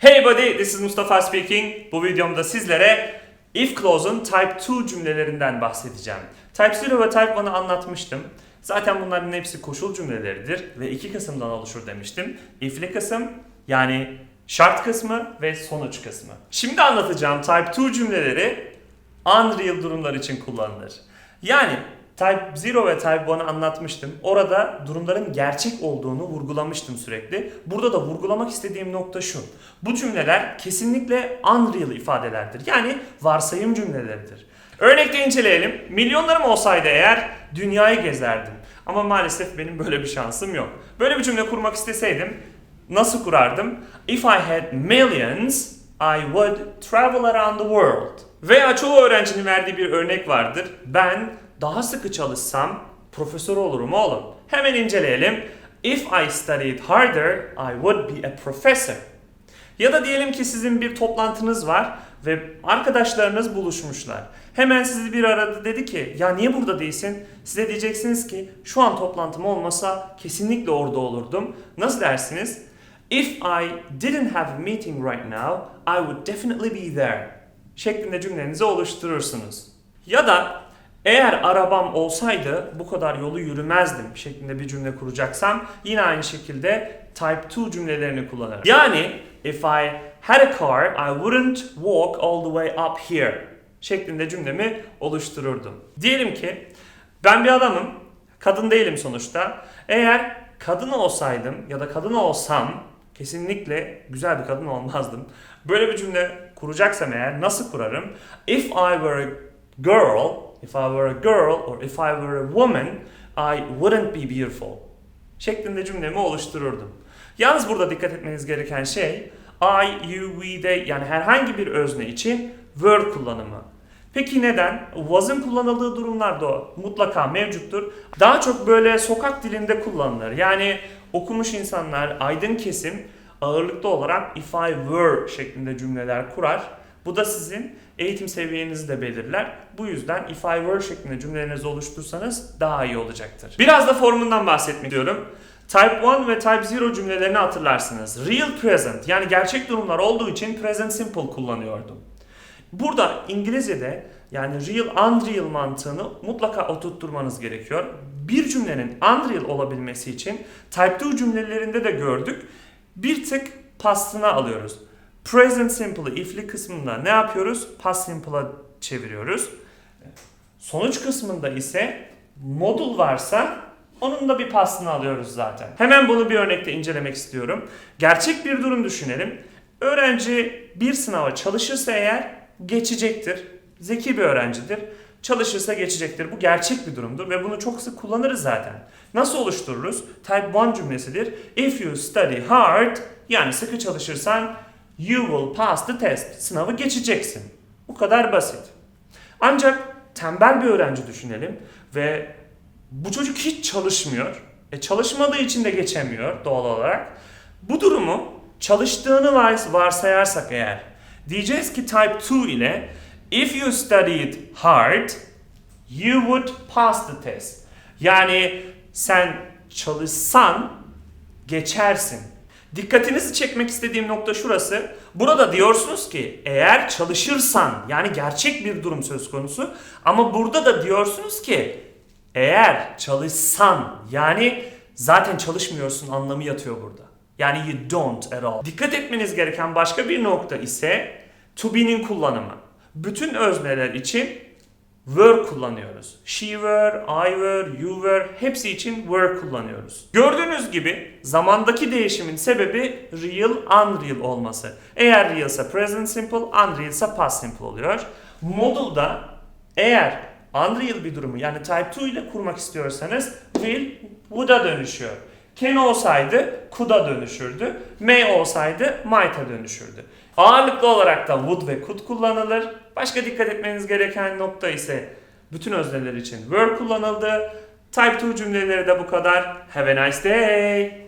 Hey buddy, this is Mustafa speaking. Bu videomda sizlere if clause'un type 2 cümlelerinden bahsedeceğim. Type 0 ve type 1'ı anlatmıştım. Zaten bunların hepsi koşul cümleleridir ve iki kısımdan oluşur demiştim. If'li kısım yani şart kısmı ve sonuç kısmı. Şimdi anlatacağım type 2 cümleleri unreal durumlar için kullanılır. Yani Type 0 ve Type 1'ı anlatmıştım. Orada durumların gerçek olduğunu vurgulamıştım sürekli. Burada da vurgulamak istediğim nokta şu. Bu cümleler kesinlikle unreal ifadelerdir. Yani varsayım cümleleridir. Örnekte inceleyelim. Milyonlarım olsaydı eğer dünyayı gezerdim. Ama maalesef benim böyle bir şansım yok. Böyle bir cümle kurmak isteseydim nasıl kurardım? If I had millions, I would travel around the world. Veya çoğu öğrencinin verdiği bir örnek vardır. Ben daha sıkı çalışsam profesör olurum oğlum. Hemen inceleyelim. If I studied harder, I would be a professor. Ya da diyelim ki sizin bir toplantınız var ve arkadaşlarınız buluşmuşlar. Hemen sizi bir aradı dedi ki ya niye burada değilsin? Size diyeceksiniz ki şu an toplantım olmasa kesinlikle orada olurdum. Nasıl dersiniz? If I didn't have a meeting right now, I would definitely be there. Şeklinde cümlenizi oluşturursunuz. Ya da eğer arabam olsaydı bu kadar yolu yürümezdim şeklinde bir cümle kuracaksam yine aynı şekilde type 2 cümlelerini kullanırım. Yani if I had a car I wouldn't walk all the way up here şeklinde cümlemi oluştururdum. Diyelim ki ben bir adamım, kadın değilim sonuçta. Eğer kadın olsaydım ya da kadın olsam kesinlikle güzel bir kadın olmazdım. Böyle bir cümle kuracaksam eğer nasıl kurarım? If I were a girl, if I were a girl or if I were a woman, I wouldn't be beautiful. Şeklinde cümlemi oluştururdum. Yalnız burada dikkat etmeniz gereken şey I, you, we, they yani herhangi bir özne için were kullanımı. Peki neden? Was'ın kullanıldığı durumlarda mutlaka mevcuttur. Daha çok böyle sokak dilinde kullanılır. Yani okumuş insanlar, aydın kesim ağırlıklı olarak if I were şeklinde cümleler kurar. Bu da sizin eğitim seviyenizi de belirler. Bu yüzden if I were şeklinde cümlelerinizi oluştursanız daha iyi olacaktır. Biraz da formundan bahsetmek istiyorum. Type 1 ve Type 0 cümlelerini hatırlarsınız. Real present yani gerçek durumlar olduğu için present simple kullanıyordum. Burada İngilizce'de yani real unreal mantığını mutlaka oturtturmanız gerekiyor. Bir cümlenin unreal olabilmesi için type 2 cümlelerinde de gördük. Bir tık pastına alıyoruz. Present simple'ı if'li kısmında ne yapıyoruz? Past simple'a çeviriyoruz. Sonuç kısmında ise modul varsa onun da bir pastını alıyoruz zaten. Hemen bunu bir örnekte incelemek istiyorum. Gerçek bir durum düşünelim. Öğrenci bir sınava çalışırsa eğer geçecektir. Zeki bir öğrencidir. Çalışırsa geçecektir. Bu gerçek bir durumdur ve bunu çok sık kullanırız zaten. Nasıl oluştururuz? Type 1 cümlesidir. If you study hard yani sıkı çalışırsan you will pass the test. Sınavı geçeceksin. Bu kadar basit. Ancak tembel bir öğrenci düşünelim ve bu çocuk hiç çalışmıyor. E çalışmadığı için de geçemiyor doğal olarak. Bu durumu çalıştığını vars- varsayarsak eğer diyeceğiz ki type 2 ile if you studied hard you would pass the test. Yani sen çalışsan geçersin. Dikkatinizi çekmek istediğim nokta şurası. Burada diyorsunuz ki eğer çalışırsan yani gerçek bir durum söz konusu ama burada da diyorsunuz ki eğer çalışsan yani zaten çalışmıyorsun anlamı yatıyor burada. Yani you don't at all. Dikkat etmeniz gereken başka bir nokta ise to be'nin kullanımı. Bütün özneler için were kullanıyoruz. She were, I were, you were hepsi için were kullanıyoruz. Gördüğünüz gibi zamandaki değişimin sebebi real, unreal olması. Eğer real ise present simple, unreal ise past simple oluyor. Modul'da eğer unreal bir durumu yani type 2 ile kurmak istiyorsanız will, would'a dönüşüyor. Can olsaydı could'a dönüşürdü. May olsaydı might'a dönüşürdü. Ağırlıklı olarak da would ve could kullanılır. Başka dikkat etmeniz gereken nokta ise bütün özneler için were kullanıldı. Type 2 cümleleri de bu kadar. Have a nice day.